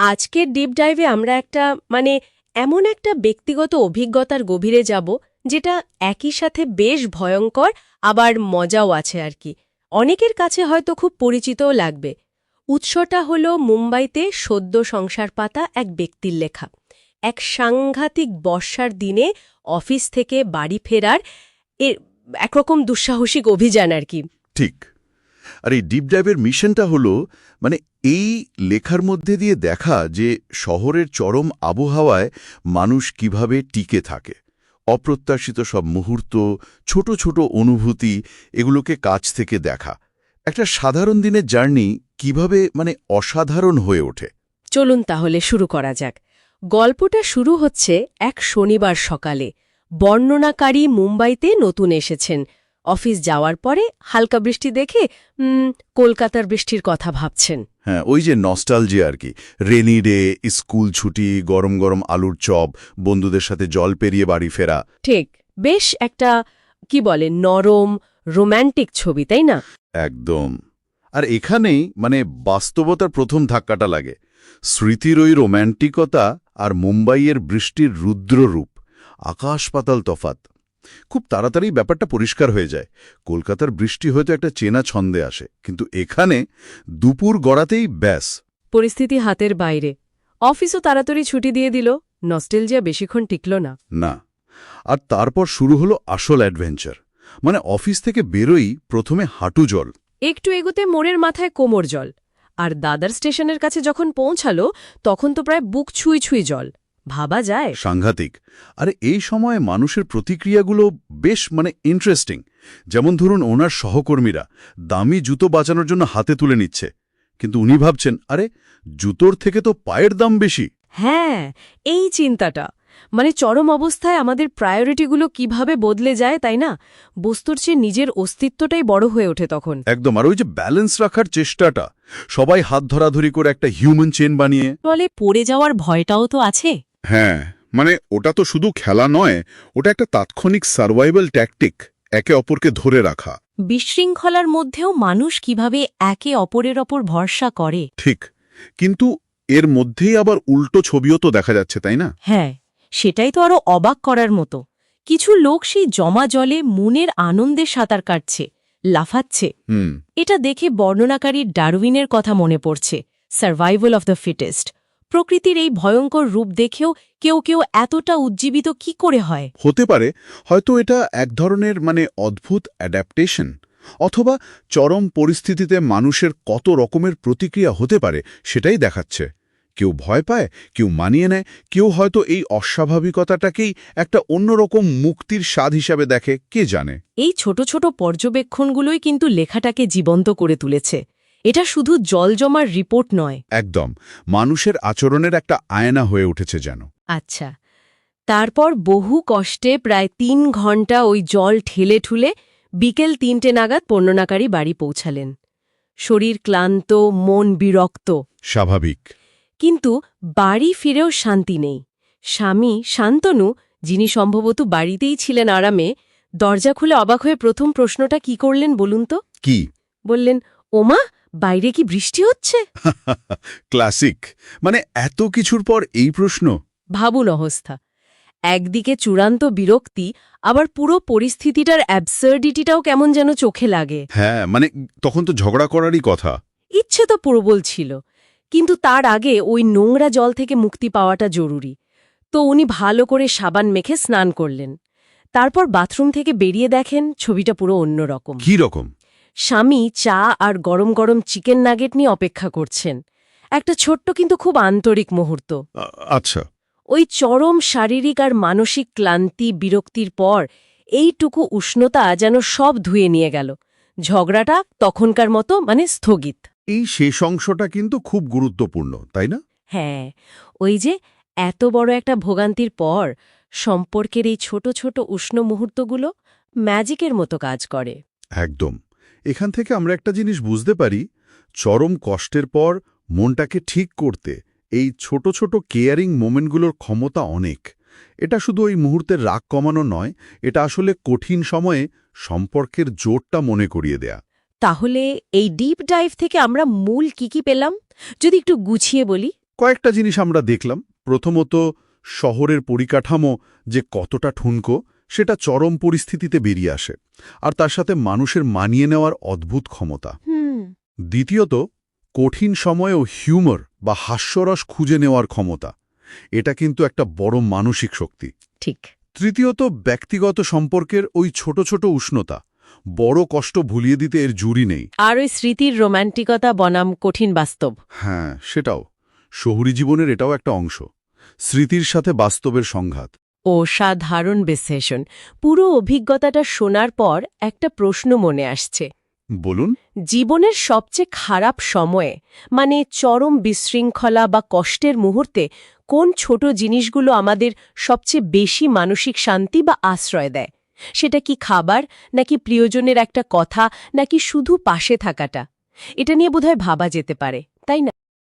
আজকের ডিপ ডাইভে আমরা একটা মানে এমন একটা ব্যক্তিগত অভিজ্ঞতার গভীরে যাব, যেটা একই সাথে বেশ ভয়ঙ্কর, আবার মজাও আছে আর কি। অনেকের কাছে হয়তো খুব পরিচিতও লাগবে। উৎসটা হল মুম্বাইতে সদ্য সংসার পাতা এক ব্যক্তির লেখা। এক সাংঘাতিক বর্ষার দিনে অফিস থেকে বাড়ি ফেরার এর একরকম দুঃসাহসিক অভিযান আর কি। ঠিক। আর এই ডিপ ডাইভের মিশনটা হলো মানে এই লেখার মধ্যে দিয়ে দেখা যে শহরের চরম আবহাওয়ায় মানুষ কীভাবে টিকে থাকে। অপ্রত্যাশিত সব মুহূর্ত, ছোট ছোট অনুভূতি এগুলোকে কাছ থেকে দেখা। একটা সাধারণ দিনের জার্নি কীভাবে মানে অসাধারণ হয়ে ওঠে। চলুন তাহলে শুরু করা যাক। গল্পটা শুরু হচ্ছে এক শনিবার সকালে। বর্ণনাকারী মুম্বাইতে নতুন এসেছেন। অফিস যাওয়ার পরে হালকা বৃষ্টি দেখে কলকাতার বৃষ্টির কথা ভাবছেন। হ্যাঁ ওই যে নস্টালজিয়া আর কি। রেনি ডে স্কুল ছুটি গরম গরম আলুর চপ বন্ধুদের সাথে জল পেরিয়ে বাড়ি ফেরা। ঠিক বেশ একটা কি বলে নরম রোম্যান্টিক ছবি তাই না? একদম। আর এখানেই মানে বাস্তবতার প্রথম ধাক্কাটা লাগে। স্মৃতির ওই রোম্যান্টিকতা আর মুম্বাইয়ের বৃষ্টির রুদ্ররূপ আকাশ পাতাল তফাত। খুব তাড়াতাড়ি ব্যাপারটা পরিষ্কার হয়ে যায়। কলকাতার বৃষ্টি হয়তো একটা চেনা ছন্দে আসে কিন্তু এখানে দুপুর গড়াতেই ব্যাস। পরিস্থিতি হাতের বাইরে। অফিসও তাড়াতাড়ি ছুটি দিয়ে দিল নস্টেলজিয়া বেশিক্ষণ টিকল না। না আর তারপর শুরু হলো আসল অ্যাডভেঞ্চার। মানে অফিস থেকে বেরোই প্রথমে হাঁটু জল। একটু এগোতে মোড়ের মাথায় কোমর জল। আর দাদার স্টেশনের কাছে যখন পৌঁছালো তখন তো প্রায় বুক ছুঁই ছুঁই জল। ভাবা যায়। সাংঘাতিক। আর এই সময়ে মানুষের প্রতিক্রিয়াগুলো বেশ মানে ইন্টারেস্টিং যেমন ধরুন ওনার সহকর্মীরা দামি জুতো বাঁচানোর জন্য হাতে তুলে নিচ্ছে। কিন্তু উনি ভাবছেন আরে জুতোর থেকে তো পায়ের দাম বেশি। হ্যাঁ এই চিন্তাটা। মানে চরম অবস্থায় আমাদের প্রায়োরিটিগুলো কীভাবে বদলে যায় তাই না? বস্তুর চেয়ে নিজের অস্তিত্বটাই বড় হয়ে ওঠে তখন। একদম আর ওই যে ব্যালেন্স রাখার চেষ্টাটা সবাই হাত ধরাধরি করে একটা হিউম্যান চেন বানিয়ে। বলে পড়ে যাওয়ার ভয়টাও তো আছে। হ্যাঁ মানে ওটা তো শুধু খেলা নয় ওটা একটা তাৎক্ষণিক সার্ভাইভাল ট্যাকটিক একে অপরকে ধরে রাখা। বিশৃঙ্খলার মধ্যেও মানুষ কীভাবে একে অপরের ওপর ভরসা করে? ঠিক কিন্তু এর মধ্যেই আবার উল্টো ছবিও তো দেখা যাচ্ছে তাই না? হ্যাঁ সেটাই তো আরও অবাক করার মতো। কিছু লোক সেই জমা জলে মনের আনন্দে সাঁতার কাটছে লাফাচ্ছে। হুম। এটা দেখে বর্ণনাকারী ডারউইনের কথা মনে পড়ছে সার্ভাইভাল অফ দ্য ফিটেস্ট প্রকৃতির এই ভয়ঙ্কর রূপ দেখেও কেউ কেউ এতটা উজ্জীবিত কি করে হয়? হতে পারে হয়তো এটা এক ধরনের মানে অদ্ভুত অ্যাডাপ্টেশন অথবা চরম পরিস্থিতিতে মানুষের কত রকমের প্রতিক্রিয়া হতে পারে সেটাই দেখাচ্ছে। কেউ ভয় পায় কেউ মানিয়ে নেয় কেউ হয়তো এই অস্বাভাবিকতাটাকেই একটা অন্যরকম মুক্তির স্বাদ হিসাবে দেখে কে জানে? এই ছোট ছোট পর্যবেক্ষণগুলোই কিন্তু লেখাটাকে জীবন্ত করে তুলেছে। এটা শুধু জল জমার রিপোর্ট নয়। একদম। মানুষের আচরণের একটা আয়না হয়ে উঠেছে যেন। আচ্ছা। তারপর বহু কষ্টে প্রায় তিন ঘণ্টা ওই জল ঠেলে ঠুলে বিকেল তিনটে নাগাদ পণ্যনাকারী বাড়ি পৌঁছালেন। শরীর ক্লান্ত মন বিরক্ত। স্বাভাবিক। কিন্তু বাড়ি ফিরেও শান্তি নেই। স্বামী শান্তনু যিনি সম্ভবত বাড়িতেই ছিলেন আরামে দরজা খুলে অবাক হয়ে প্রথম প্রশ্নটা কি করলেন বলুন তো? কি? বললেন ওমা বাইরে কি বৃষ্টি হচ্ছে? ক্লাসিক। মানে এত কিছুর পর এই প্রশ্ন? ভাবুন অবস্থা। একদিকে চূড়ান্ত বিরক্তি আবার পুরো পরিস্থিতিটার অ্যাবসার্ডিটিটাও কেমন যেন চোখে লাগে। হ্যাঁ মানে তখন তো ঝগড়া করারই কথা। ইচ্ছে তো প্রবল ছিল। কিন্তু তার আগে ওই নোংরা জল থেকে মুক্তি পাওয়াটা জরুরি। তো উনি ভালো করে সাবান মেখে স্নান করলেন। তারপর বাথরুম থেকে বেরিয়ে দেখেন ছবিটা পুরো অন্যরকম। কি রকম? স্বামী চা আর গরম গরম চিকেন নাগেট নিয়ে অপেক্ষা করছেন। একটা ছোট্ট কিন্তু খুব আন্তরিক মুহূর্ত। আচ্ছা। ওই চরম শারীরিক আর মানসিক ক্লান্তি বিরক্তির পর এইটুকু উষ্ণতা যেন সব ধুয়ে নিয়ে গেল। ঝগড়াটা তখনকার মতো মানে স্থগিত। এই শেষ অংশটা কিন্তু খুব গুরুত্বপূর্ণ তাই না? হ্যাঁ ওই যে এত বড় একটা ভোগান্তির পর সম্পর্কের এই ছোট ছোট উষ্ণ মুহূর্তগুলো ম্যাজিকের মতো কাজ করে। একদম। এখান থেকে আমরা একটা জিনিস বুঝতে পারি চরম কষ্টের পর মনটাকে ঠিক করতে এই ছোট ছোট কেয়ারিং মোমেন্টগুলোর ক্ষমতা অনেক। এটা শুধু ওই মুহূর্তের রাগ কমানো নয় এটা আসলে কঠিন সময়ে সম্পর্কের জোরটা মনে করিয়ে দেয়া। তাহলে এই ডিপ ডাইভ থেকে আমরা মূল কি কি পেলাম? যদি একটু গুছিয়ে বলি। কয়েকটা জিনিস আমরা দেখলাম। প্রথমত শহরের পরিকাঠামো যে কতটা ঠুনকো সেটা চরম পরিস্থিতিতে বেরিয়ে আসে আর তার সাথে মানুষের মানিয়ে নেওয়ার অদ্ভুত ক্ষমতা। হুম। দ্বিতীয়ত কঠিন সময়েও হিউমর বা হাস্যরস খুঁজে নেওয়ার ক্ষমতা এটা কিন্তু একটা বড় মানসিক শক্তি। ঠিক। তৃতীয়ত ব্যক্তিগত সম্পর্কের ওই ছোট ছোট উষ্ণতা বড় কষ্ট ভুলিয়ে দিতে এর জুরি নেই। আর ওই স্মৃতির রোম্যান্টিকতা বনাম কঠিন বাস্তব। হ্যাঁ সেটাও। শহুরি জীবনের এটাও একটা অংশ। স্মৃতির সাথে বাস্তবের সংঘাত। অসাধারণ বিশ্লেষণ। পুরো অভিজ্ঞতাটা শোনার পর একটা প্রশ্ন মনে আসছে। বলুন। জীবনের সবচেয়ে খারাপ সময়ে মানে চরম বিশৃঙ্খলা বা কষ্টের মুহূর্তে কোন ছোট জিনিসগুলো আমাদের সবচেয়ে বেশি মানসিক শান্তি বা আশ্রয় দেয়? সেটা কি খাবার নাকি প্রিয়জনের একটা কথা নাকি শুধু পাশে থাকাটা? এটা নিয়ে বোধহয় ভাবা যেতে পারে তাই না?